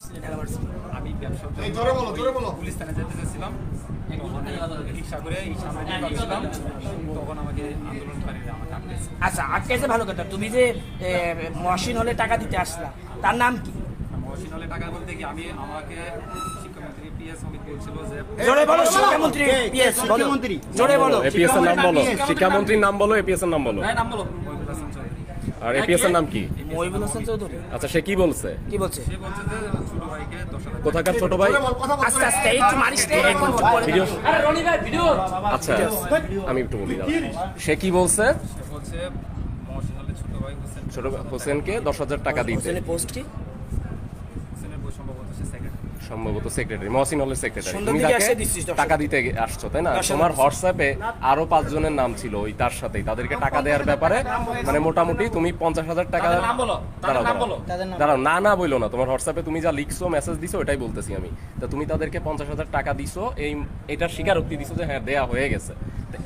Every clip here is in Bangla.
আমি ব্যবসা। পুলিশ যেতে রিক্সা করে তখন আমাকে আন্দোলনকারীরা আমাকে আটকেছে আচ্ছা আটকেছে ভালো কথা। তুমি যে মহসিন হলে টাকা দিতে আসলা তার নাম কি? মহসিন হলে টাকা বলতে কি আমি আমাকে শিক্ষামন্ত্রী পিএস অমিত বলছিল যে জোরে বলো শিক্ষামন্ত্রী পিএস বলো। জোরে বলো। এপিএস এর নাম বলো। শিক্ষামন্ত্রীর নাম বলো এপিএস এর নাম বলো। নাম চৌধুরী আর এপিএস এর নাম কি? মহিবুল হোসেন চৌধুরী। আচ্ছা সে কি বলছে? কি বলছে? সে বলছে যে ছোট ভাইকে দশ হাজার কোথাকার ছোট ভাই? আস্তে আস্তে একটু মারিস এখন ভিডিও দাও। আচ্ছা আমি একটু বলি দাও। সে কি বলছে? সে বলছে ছোট ভাই হোসেন ছোট হোসেনকে দশ হাজার টাকা দিতে হোসেনের পোস্ট কি হোসেনের বই সম্ভবত সে সেক্রেটারি সম্ভবত সেক্রেটারি মহসিন হলের সেক্রেটারি তুমি তাকে টাকা দিতে আসছো তাই না? তোমার হোয়াটসঅ্যাপে আরও পাঁচজনের নাম ছিল ওই তার সাথেই। তাদেরকে টাকা দেওয়ার ব্যাপারে মানে মোটামুটি তুমি পঞ্চাশ হাজার টাকা দাঁড়াও দাঁড়াও। না না বলল না। তোমার হোয়াটসঅ্যাপে তুমি যা লিখছো মেসেজ দিছো ওটাই বলতেছি আমি। তা তুমি তাদেরকে পঞ্চাশ হাজার টাকা দিছো এই এটার স্বীকারোক্তি দিছো যে হ্যাঁ দেয়া হয়ে গেছে।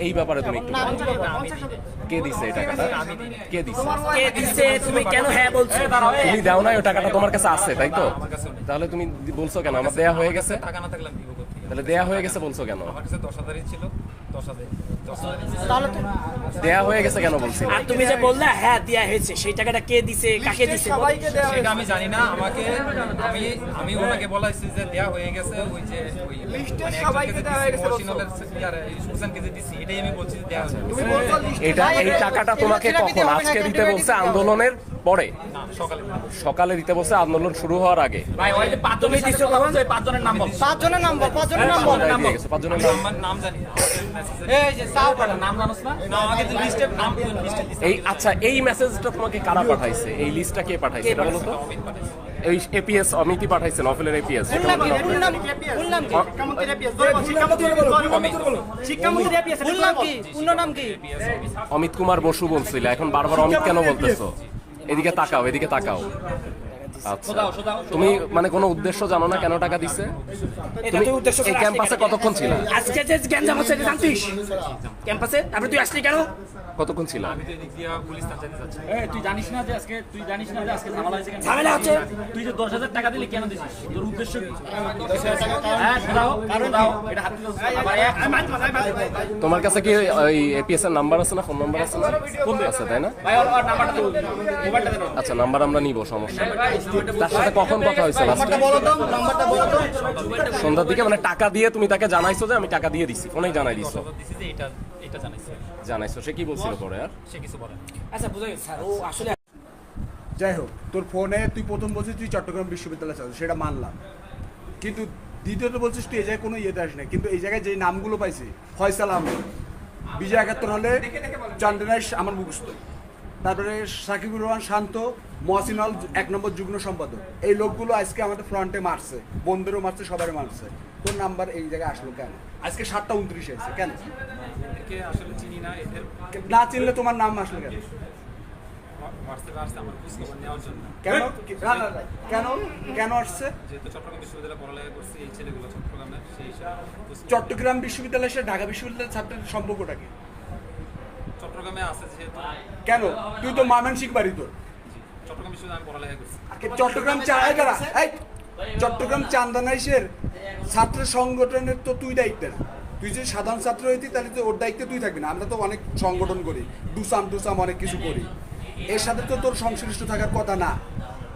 এই ব্যাপারে তুমি একটু কে দিছে এই টাকাটা? কে দিছে? কে দিছে? তুমি কেন হ্যাঁ বলছো? তুমি দাও না ওই টাকাটা তোমার কাছে আছে তাই তো? তাহলে তুমি বলছো কেন? আমার দেয়া হয়ে গেছে? টাকা না থাকলে আমি দিব? তাহলে দেয়া হয়ে গেছে বলছো কেন? আমার কাছে দশ হাজারই ছিল দশ হাজার দশ হাজার। দেয়া হয়ে গেছে কেন বলছি? আর তুমি যে বললে হ্যাঁ দেয়া হয়েছে সেই টাকাটা কে দিছে কাকে দিছে? সেটা আমি জানি না আমাকে আমি আমি ওনাকে বলাইছি যে দেয়া হয়ে গেছে ওই যে ওই মানে সবাইকে দেয়া হয়ে গেছে ইয়ার যে দিছি এটাই আমি বলছি যে দেয়া হয়ে গেছে। এটা এই টাকাটা তোমাকে কখন? আজকে দিতে বলছে আন্দোলনের পরে। সকালে। সকালে দিতে বলছে আন্দোলন শুরু হওয়ার আগে। পাঁচজনের নাম বল। পাঁচজনের নাম বল পাঁচজনের নাম বল? পাঁচজনের নাম জানি এই যে এই আচ্ছা এই মেসেজটা তোমাকে কারা পাঠাইছে? এই লিস্টটা কে পাঠাইছে? এটা বলো তো? এই এপিএস অমিতি পাঠাইছে নফেলের এপিএস ফুল নাম কি? ফুল নাম ফুল নাম কি? শিক্ষামন্ত্রী এপিএস ফুল নাম কি? পূর্ণ নাম কি? অমিত কুমার বসু বলছিল এখন বারবার অমিত কেন বলতেছো? এদিকে তাকাও এদিকে তাকাও। আচ্ছা। তুমি মানে কোনো উদ্দেশ্য জানো না কেন টাকা দিছে? তুমি এই ক্যাম্পাসে কতক্ষণ ছিল? আজকে যে গ্যাঞ্জাম হচ্ছে এটা জানতিস? ক্যাম্পাসে? তারপরে তুই আসলি কেন? কতক্ষণ ছিল? আমি তো এদিক দিয়া পুলিশ থানা যেতে এই তুই জানিস না যে আজকে তুই জানিস না যে আজকে ঝামেলা হয়েছে কেন? ঝামেলা হচ্ছে। তুই যে দশ হাজার টাকা দিলি কেন দিছিস? তোর উদ্দেশ্য কি? হ্যাঁ দাও দাও এটা হাত দিলো আবার এক- তোমার কাছে কি ওই এপিএস এর নাম্বার আছে না ফোন নাম্বার আছে না? ফোন আছে তাই না? ভাই ওর ওর নাম্বারটা দেবো মোবাইলটা দেবো আচ্ছা নাম্বার আমরা নিব সমস্যা নেই। তার সাথে কখন কথা হয়েছে? সন্ধ্যার দিকে মানে টাকা দিয়ে তুমি তাকে জানাইছো যে আমি টাকা দিয়ে দিছি ফোনেই জানাই দিছো? তো দিছি যে এটা এটা জানাইছে। জানাইছো সে কি বলছিল পরে আর? সে কিছু বলে আচ্ছা বুঝা স্যার ও আসলে যাই হোক তোর ফোনে তুই প্রথম বলছিস তুই চট্টগ্রাম বিশ্ববিদ্যালয়ে চাস সেটা মানলাম। কিন্তু দ্বিতীয়ত বলছিস তুই এই জায়গায় কোনো ইয়েতে আসিস না কিন্তু এই জায়গায় যে নামগুলো পাইছি ফয়সাল আহমেদ বিজয় একাত্তর হলে চান্দনাইশ আমার মুখস্থ। তারপরে সাকিবুর রহমান শান্ত মহসিন হল এক নম্বর যুগ্ম সম্পাদক। এই লোকগুলো আজকে আমাদের ফ্রন্টে মারছে বন্ধুরও মারছে সবারই মারছে। তোর নাম্বার এই জায়গায় আসলো কেন? আজকে সাতটা উনত্রিশে আছে কেন? না চিনলে তোমার নাম আসলো কেন? কেন? কেন? কেন আসছে? চট্টগ্রাম বিশ্ববিদ্যালয়ের সাথে ঢাকা বিশ্ববিদ্যালয়ের ছাত্রের সম্পর্কটা কি? চট্টগ্রামে আছে কেন? তুই তো মানসিক বাড়ি তোর। চট্টগ্রাম বিশ্ববিদ্যালয়ে পড়ালেখা করছি। চট্টগ্রাম চা- এই দাঁড়া, এই, চট্টগ্রাম চান্দানাইশের ছাত্র সংগঠনের তো তুই দায়িত্ব না তুই যদি সাধারণ ছাত্র হইতি তাহলে তো ওর দায়িত্বে তুই থাকবি না। আমরা তো অনেক সংগঠন করি দুসাম টুসাম অনেক কিছু করি। এর সাথে তো তোর সংশ্লিষ্ট থাকার কথা না।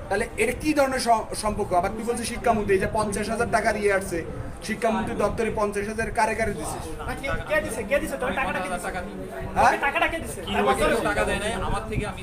তাহলে এর কি ধরনের সম্পর্ক? আবার তুই বলছিস শিক্ষামন্ত্রী এই যে পঞ্চাশ হাজার টাকা দিয়ে আসছে। শিক্ষামন্ত্রী দপ্তরে পঞ্চাশ হাজার কারে কারে দিছিস? কে দিছে? কে দিছে? তোর টাকাটা কে হ্যাঁ দিছে? কি টাকা দেয় নাই। আমার থেকে আমি